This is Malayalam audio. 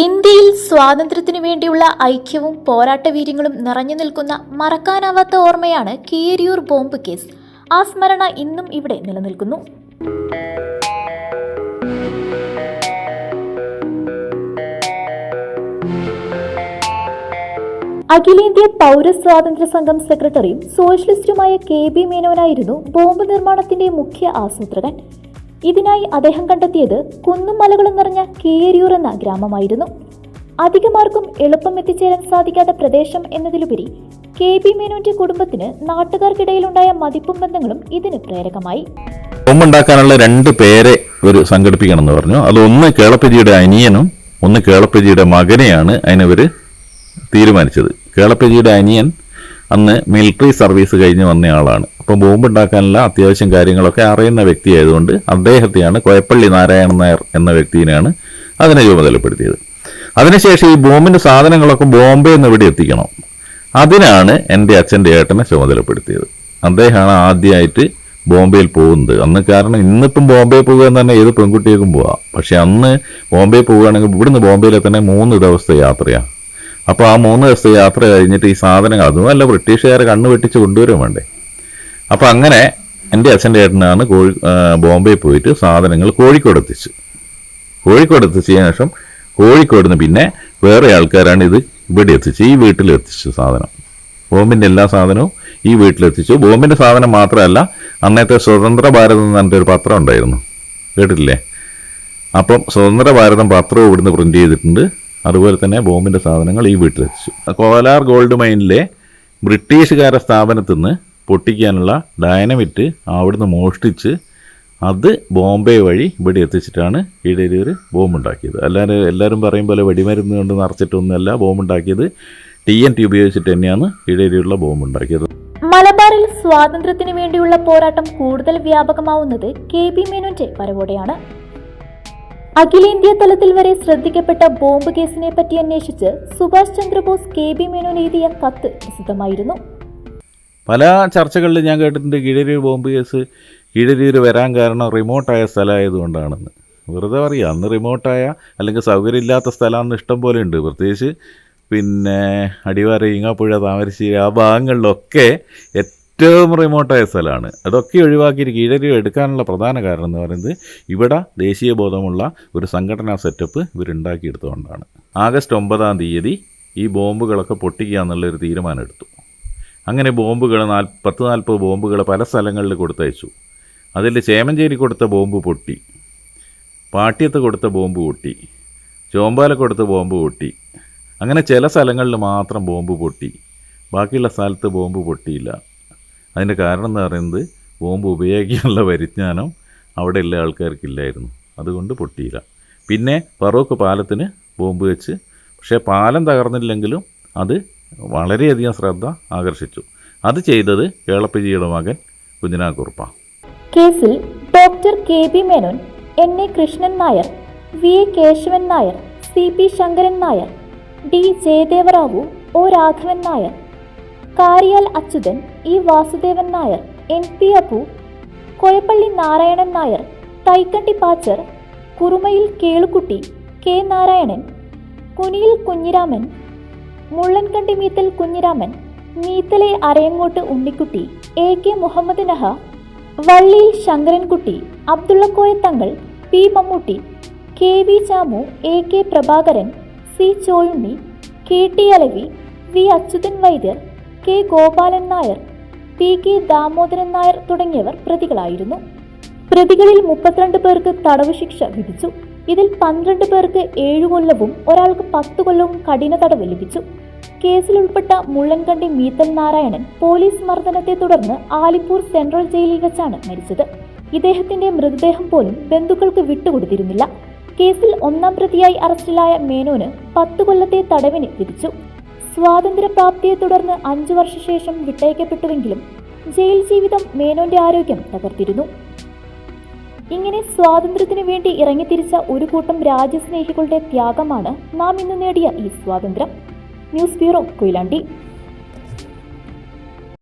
ഇന്ത്യയിൽ സ്വാതന്ത്ര്യത്തിനു വേണ്ടിയുള്ള ഐക്യവും പോരാട്ടവീര്യങ്ങളും നിറഞ്ഞു നിൽക്കുന്ന മറക്കാനാവാത്ത ഓർമ്മയാണ് കീരിയൂർ ബോംബ് കേസ്. ആ സ്മരണ ഇന്നും ഇവിടെ നിലനിൽക്കുന്നു. അഖിലേന്ത്യാ പൗരസ്വാതന്ത്ര്യ സംഘം സെക്രട്ടറിയും സോഷ്യലിസ്റ്റുമായ കെ ബി മേനോനായിരുന്നു ബോംബ് നിർമ്മാണത്തിന്റെ മുഖ്യ ആസൂത്രകൻ. ഇതിനായി അദ്ദേഹം കണ്ടെത്തിയത് കുന്നും മലകളും നിറഞ്ഞ കേരിയൂർ എന്ന ഗ്രാമമായിരുന്നു. അധികമാർക്കും എളുപ്പം എത്തിച്ചേരാൻ സാധിക്കാത്ത പ്രദേശം എന്നതിലുപരി കെ പി മേനോന്റെ കുടുംബത്തിന് നാട്ടുകാർക്കിടയിലുണ്ടായ മതിപ്പും ബന്ധങ്ങളും ഇതിന് പ്രേരകമായി. ബോംബുണ്ടാക്കാനുള്ള രണ്ട് പേരെ ഒരു സംഘടിപ്പിക്കണം എന്ന് പറഞ്ഞു. അത് ഒന്ന് കേളപ്പജിയുടെ അനിയനും ഒന്ന് കേളപ്പജിയുടെ മകനെയാണ് അതിനവർ തീരുമാനിച്ചത്. കേളപ്പജിയുടെ അനിയൻ അന്ന് മിലിറ്ററി സർവീസ് കഴിഞ്ഞ് വന്നയാളാണ് അപ്പം ബോംബുണ്ടാക്കാനുള്ള അത്യാവശ്യം കാര്യങ്ങളൊക്കെ അറിയുന്ന വ്യക്തിയായതുകൊണ്ട് അദ്ദേഹത്തെയാണ് കോയപ്പള്ളി നാരായണൻ നായർ എന്ന വ്യക്തിയെയാണ് അതിനെ ചുമതലപ്പെടുത്തിയത്. അതിനുശേഷം ഈ ബോംബിന്റെ സാധനങ്ങളൊക്കെ ബോംബെ നിന്ന് ഇവിടെ എത്തിക്കണം. അതിനാണ് എന്റെ അച്ഛന്റെ ഏട്ടനെ ചുമതലപ്പെടുത്തിയത്. അദ്ദേഹമാണ് ആദ്യമായിട്ട് ബോംബെയിൽ പോകുന്നത്. അന്ന് കാരണം ഇന്നിപ്പം ബോംബെ പോകുക എന്ന് തന്നെ ഏത് പെൺകുട്ടിയേക്കും പോവാം. പക്ഷെ അന്ന് ബോംബെ പോവുകയാണെങ്കിൽ ഇവിടുന്ന് ബോംബെയിലെ തന്നെ മൂന്ന് ദിവസത്തെ യാത്രയാണ് അപ്പോൾ ആ മൂന്ന് ദിവസത്തെ യാത്ര കഴിഞ്ഞിട്ട് ഈ സാധനങ്ങൾ അതുമല്ല ബ്രിട്ടീഷുകാരെ കണ്ണു വെട്ടിച്ച് കൊണ്ടുവരും വേണ്ടേ. അപ്പോൾ അങ്ങനെ എന്റെ അച്ഛന്റെ ഏട്ടനാണ് കോഴി ബോംബെ പോയിട്ട് സാധനങ്ങൾ കോഴിക്കോട് എത്തിച്ച്. കോഴിക്കോട് എത്തിച്ചതിന് ശേഷം കോഴിക്കോട് നിന്ന് പിന്നെ വേറെ ആൾക്കാരാണ് ഇത് ഇവിടെ എത്തിച്ച് ഈ വീട്ടിൽ എത്തിച്ചു സാധനം. ബോംബിന്റെ എല്ലാ സാധനവും ഈ വീട്ടിലെത്തിച്ചു ബോംബിന്റെ സാധനം മാത്രമല്ല അന്നത്തെ സ്വതന്ത്ര ഭാരതം എന്ന് പറഞ്ഞിട്ട് ഒരു പത്രം ഉണ്ടായിരുന്നു. കേട്ടിട്ടില്ലേ? അപ്പം സ്വതന്ത്ര ഭാരതം പത്രവും ഇവിടുന്ന് പ്രിന്റ് ചെയ്തിട്ടുണ്ട്. അതുപോലെ തന്നെ ബോംബിന്റെ സാധനങ്ങൾ ഈ വീട്ടിലെത്തിച്ചു കോലാർ ഗോൾഡ് മൈനിലെ ബ്രിട്ടീഷുകാരുടെ സ്ഥാപനത്തിൽ നിന്ന് പൊട്ടിക്കാനുള്ള ഡയനമിറ്റ് അവിടുന്ന് മോഷ്ടിച്ച് അത് ബോംബെ വഴി ഇവിടെ എത്തിച്ചിട്ടാണ് കീഴരിയൂർ ബോംബുണ്ടാക്കിയത്. അല്ലാതെ എല്ലാവരും പറയും പോലെ വെടിമരുന്ന് കൊണ്ട് നിറച്ചിട്ടൊന്നുമല്ല ബോംബുണ്ടാക്കിയത്. ടി എൻ ടി ഉപയോഗിച്ചിട്ട് തന്നെയാണ് കീഴരിയൂരിലെ ബോംബുണ്ടാക്കിയത്. മലബാറിൽ സ്വാതന്ത്ര്യത്തിന് വേണ്ടിയുള്ള പോരാട്ടം കൂടുതൽ വ്യാപകമാവുന്നത് കെ ബി മേനോന്റെ വരവോടെയാണ്. അഖിലേന്ത്യാ തലത്തിൽ വരെ ശ്രദ്ധിക്കപ്പെട്ട ബോംബ് കേസിനെ പറ്റി അന്വേഷിച്ച് സുഭാഷ് ചന്ദ്രബോസ് കെ ബി മേനോൻ എഴുതിയ കത്ത് പ്രസിദ്ധമായിരുന്നു. പല ചർച്ചകളിൽ ഞാൻ കേട്ടിട്ടുണ്ട് കീഴരിയൂർ ബോംബ് കേസ് കീഴരിയൂർ വരാൻ കാരണം റിമോട്ടായ സ്ഥലമായതുകൊണ്ടാണെന്ന്. വെറുതെ പറയുക അന്ന് റിമോട്ടായ അല്ലെങ്കിൽ സൗകര്യമില്ലാത്ത സ്ഥലമാണെന്ന് ഇഷ്ടം പോലെ ഉണ്ട്. പ്രത്യേകിച്ച് പിന്നെ അടിവാര ഈങ്ങാപ്പുഴ താമരശ്ശേരി ആ ഭാഗങ്ങളിലൊക്കെ ഏറ്റവും റിമോട്ടായ സ്ഥലമാണ്. അതൊക്കെ ഒഴിവാക്കി കീഴരി എടുക്കാനുള്ള പ്രധാന കാരണം എന്ന് പറയുന്നത് ഇവിടെ ദേശീയ ബോധമുള്ള ഒരു സംഘടനാ സെറ്റപ്പ് ഇവരുണ്ടാക്കിയെടുത്തുകൊണ്ടാണ് ആഗസ്റ്റ് ഒമ്പതാം തീയതി ഈ ബോംബുകളൊക്കെ പൊട്ടിക്കുക എന്നുള്ളൊരു തീരുമാനം എടുത്തു അങ്ങനെ ബോംബുകൾ നാൽ പത്ത് നാൽപ്പത് ബോംബുകൾ പല സ്ഥലങ്ങളിൽ കൊടുത്തയച്ചു. അതിൽ ചേമഞ്ചേരി കൊടുത്ത ബോംബ് പൊട്ടി. പാട്യത്ത് കൊടുത്ത ബോംബ് പൊട്ടി. ചോമ്പാല കൊടുത്ത ബോംബ് പൊട്ടി. അങ്ങനെ ചില സ്ഥലങ്ങളിൽ മാത്രം ബോംബ് പൊട്ടി. ബാക്കിയുള്ള സ്ഥലത്ത് ബോംബ് പൊട്ടിയില്ല. അതിന്റെ കാരണം എന്ന് പറയുന്നത് ബോംബ് ഉപയോഗിക്കാനുള്ള പരിജ്ഞാനം അവിടെയുള്ള ആൾക്കാർക്കില്ലായിരുന്നു. അതുകൊണ്ട് പൊട്ടിയില്ല. പിന്നെ ഫറൂഖ് പാലത്തിന് ബോംബ് വെച്ച്. പക്ഷേ പാലം തകർന്നില്ലെങ്കിലും അത് വളരെയധികം ശ്രദ്ധ ആകർഷിച്ചു. അത് ചെയ്തത് കേളപ്പജിയുടെ മകൻ കുഞ്ഞിനാ കുറുപ്പ കേസിൽ doctor K B Menon N A Krishnan Nair V A Keshavan Nair C P Shankaran Nair D Jayadevarao O Raghavan Nair Kariyal Achuthan E Vasudevan Nair N P Abu Koyappalli Narayanan Nair Thaikandi Pachar Kurumayil Kelukutty K Narayanan Kuniyil Kunhiraman Mullankandi Meethal Kunhiraman Meethale Arayangott Unnikkutty A K Muhammad Naha Valliyil Sankarankutty Abdullakoya Thangal P Mammootty K V Chamu A K Prabhakaran C Choyunni K T Alavi V Achuthan Vaidyar K Gopalan Nair P K Damodaran Nair തുടങ്ങിയവർ പ്രതികളായിരുന്നു. പ്രതികളിൽ മുപ്പത്തിരണ്ട് പേർക്ക് തടവ് ശിക്ഷ വിധിച്ചു. ഇതിൽ പന്ത്രണ്ട് പേർക്ക് ഏഴു കൊല്ലവും ഒരാൾക്ക് പത്ത് കൊല്ലവും കഠിന തടവ് ലഭിച്ചു. കേസിലുൾപ്പെട്ട മുള്ളൻകണ്ടി മീത്തൽ നാരായണൻ പോലീസ് മർദ്ദനത്തെ തുടർന്ന് ആലിപ്പൂർ സെൻട്രൽ ജയിലിൽ വെച്ചാണ് മരിച്ചത്. ഇദ്ദേഹത്തിന്റെ മൃതദേഹം പോലും ബന്ധുക്കൾക്ക് വിട്ടുകൊടുത്തിരുന്നില്ല. കേസിൽ ഒന്നാം പ്രതിയായി അറസ്റ്റിലായ മേനോന് പത്ത് കൊല്ലത്തെ തടവിന് വിധിച്ചു. സ്വാതന്ത്ര്യപ്രാപ്തിയെ തുടർന്ന് അഞ്ചു വർഷശേഷം വിട്ടയക്കപ്പെട്ടുവെങ്കിലും ജയിൽ ജീവിതം മേനോന്റെ ആരോഗ്യം തകർത്തിരുന്നു. ഇങ്ങനെ സ്വാതന്ത്ര്യത്തിന് വേണ്ടി ഇറങ്ങിത്തിരിച്ച ഒരു കൂട്ടം രാജ്യസ്നേഹികളുടെ ത്യാഗമാണ് നാം ഇന്ന് നേടിയ ഈ സ്വാതന്ത്ര്യം. News bureau Koyilandy.